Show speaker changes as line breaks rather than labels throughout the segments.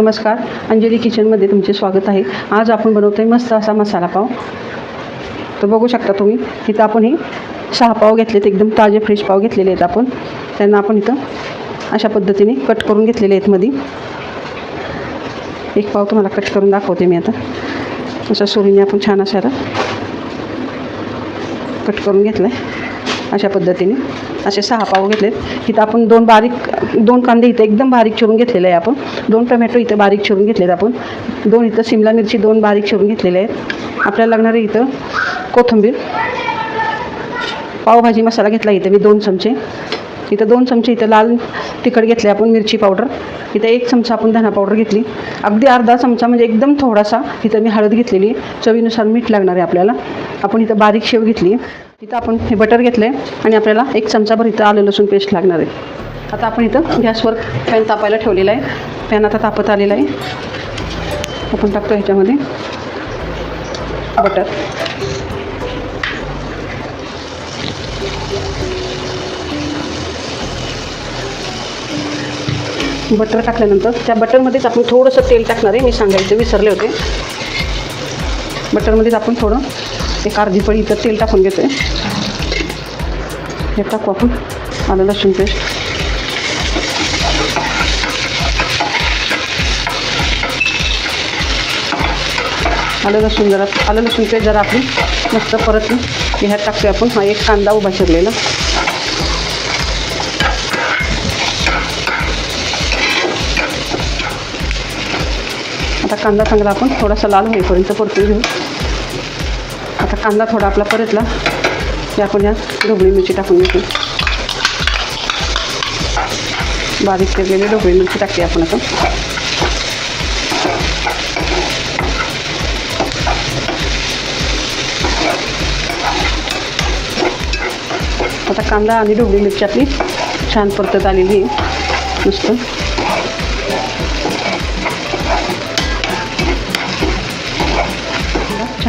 नमस्कार. अंजली किचनमध्ये तुमचे स्वागत आहे. आज आपण बनवतो आहे मस्त असा मसाला पाव. तर बघू शकता तुम्ही इथं आपण हे सहा पाव घेतलेत एकदम ताजे फ्रेश पाव घेतलेले आहेत आपण. त्यांना आपण इथं अशा पद्धतीने कट करून घेतलेले आहेत मध्ये एक पाव तुम्हाला कट करून दाखवते मी आता. अशा सुरीने आपण छान असायला कट करून घेतलं आहे अशा पद्धतीने. असे सहा पाव घेतलेत. इथं आपण दोन बारीक दोन कांदे इथं एकदम बारीक चिरून घेतलेले आहे आपण. दोन टोमॅटो इथं बारीक चिरून घेतलेत आपण. दोन इथं शिमला मिरची दोन बारीक चिरून घेतलेले आहेत. आपल्याला लागणारे इथं कोथिंबीर. पावभाजी मसाला घेतला इथं मी दोन चमचे. इथं दोन चमचे इथं लाल तिखट घेतले आपण मिरची पावडर. इथं एक चमचा आपण धना पावडर घेतली. अगदी अर्धा चमचा म्हणजे एकदम थोडासा इथं मी हळद घेतलेली चवीनुसार मीठ लागणार आहे आपल्याला. आपण इथं बारीक शेव घेतली इथं आपण हे बटर घेतलं आहे आणि आपल्याला एक चमचाभर इथं आलं लसूण पेस्ट लागणार आहे. आता आपण इथं गॅसवर पॅन तापायला ठेवलेला आहे. पॅन आता तापत आलेला आहे. आपण टाकतो ह्याच्यामध्ये बटर बटर टाकल्यानंतर त्या बटरमध्येच आपण थोडंसं तेल टाकणार आहे. मी सांगायचं विसरले होते. बटरमध्येच आपण थोडं एक अर्धी पळी इथं तेल टाकून घेतो आहे हे टाकू आपण. आलं लसूण पेस्ट. आलं लसूण जरा आलं लसूण पेस्ट जरा आपली मस्त परत ह्यात टाकतोय आपण. हा एक कांदा उभा शिरलेला आता कांदा चांगला आपण थोडासा लाल होईपर्यंत परतून घेऊ. आता कांदा थोडा आपला परतला की आपण या ढोबळी मिरची टाकून घेतो बारीक केलेली ढोबळी मिरची टाकते आपण आता. आता कांदा आणि ढोबळी मिरची आपली छान परतत आलेली आहे. नुसतं.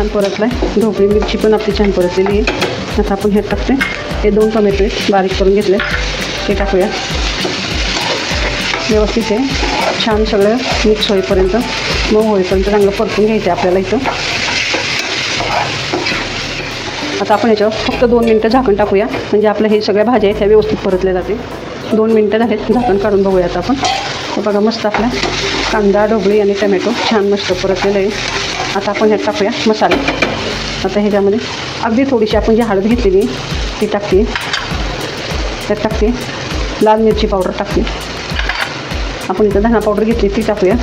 छान परतला आहे ढोबळी मिरची पण आपली छान परतलेली आहे. आता आपण हे टाकते हे दोन टोमॅटो आहेत बारीक करून घेतले. ते टाकूया. व्यवस्थित आहे. छान सगळं मिक्स होईपर्यंत मग होईपर्यंत चांगलं परतून घ्यायचं आहे आपल्याला इथं. आता आपण याच्यावर फक्त दोन मिनटं झाकण टाकूया. म्हणजे आपलं हे सगळ्या भाज्या आहेत ह्या व्यवस्थित परतल्या जाते दोन मिनटं झालेत झाकण काढून बघूयात आपण. बघा मस्त आपला कांदा ढोबळी आणि टमॅटो छान मस्त परतलेलं आहे. आता आपण ह्यात टाकूया मसाले. आता ह्याच्यामध्ये अगदी थोडीशी आपण जी हळद घेतलेली ती टाकते. त्यात टाकते. लाल मिरची पावडर टाकते. आपण इथं धना पावडर घेतली ती टाकूया.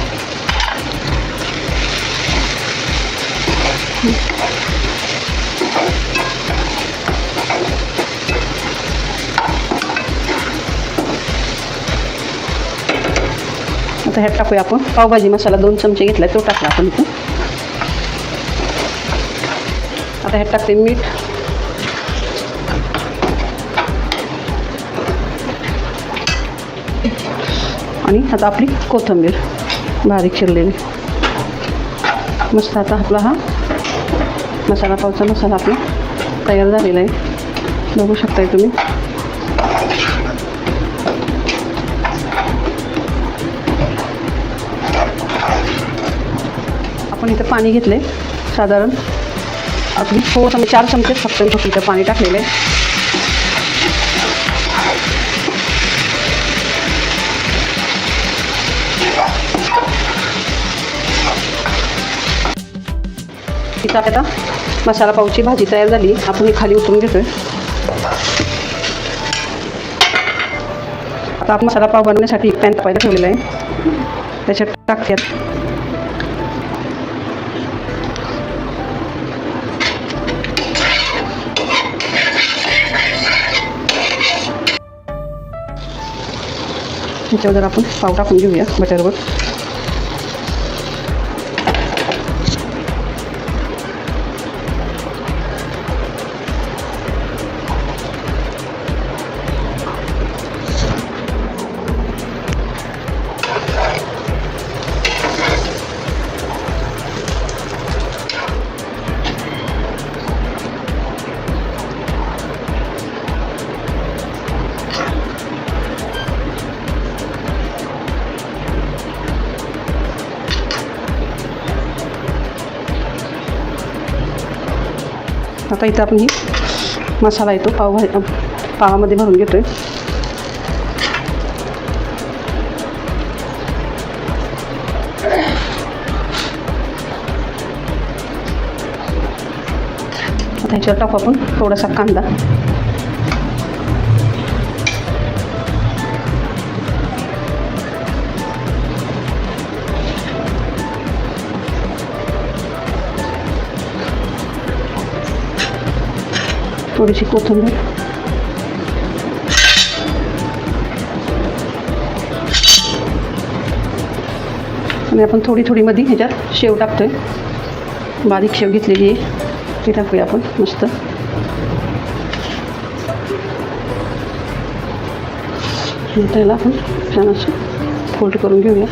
आता ह्यात टाकूया आपण पावभाजी मसाला दोन चमचे घेतला तो टाकला आपण इथं. आता ह्यात टाकते मीठ. आणि आता आपली कोथिंबीर बारीक चिरलेली. मस्त आता आपला हा मसाला पावचा मसाला आपला तयार झालेला आहे. बघू शकताय तुम्ही. आपण इथं पाणी घेतलं आहे साधारण आपली थोडं म्हणजे चार चमचे फक्त फक्त इथं पाणी टाकलेलं आहे. इथं आता मसाला पावची भाजी तयार झाली. आपण ही खाली उतरून घेतोय. आता आपण मसाला पाव बनवण्यासाठी पॅन तपायला ठेवलेला आहे. त्याच्यात टाकतात त्याच्यावर आपण पाव टाकून घेऊया बटरवर आता इथं आपण ही मसाला येतो पाव पावामध्ये भरून घेतो आहे आता ह्याच्यावर टाकू आपण थोडासा कांदा. थोडीशी कोथिंबीर आणि आपण थोडी थोडी मध्ये ह्याच्यात शेव टाकतोय बारीक शेव घेतलेली आहे ती टाकूया आपण मस्त आणि त्याला आपण छान असं फोल्ड करून घेऊया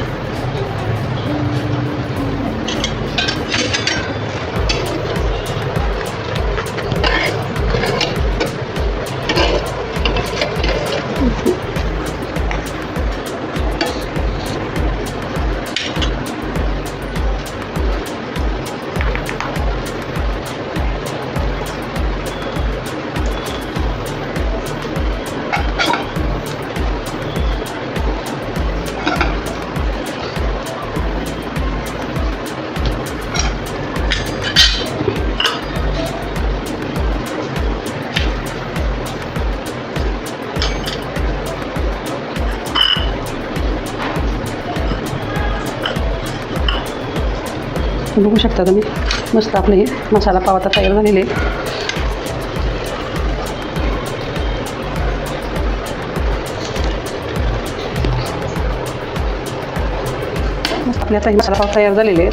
बघू शकता तुम्ही. मस्त आपलं हे मसाला पाव आता तयार झालेले. आहे. मस्त आपले आता हे मसाला पाव तयार झालेले आहेत.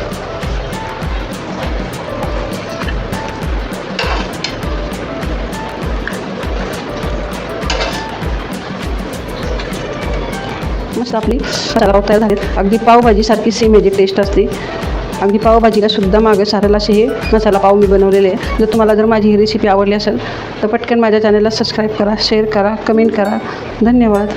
मस्त आपली मसाला पाव तयार झालेत. अगदी पावभाजीसारखी सेम याची टेस्ट असते. अगदी पावभाजीला सुद्धा मागं सारेल असे हे मसाला पाव मी बनवलेले आहे. जर तुम्हाला जर माझी ही रेसिपी आवडली असेल तर पटकन माझ्या चॅनलला सबस्क्राईब करा शेअर करा कमेंट करा. धन्यवाद.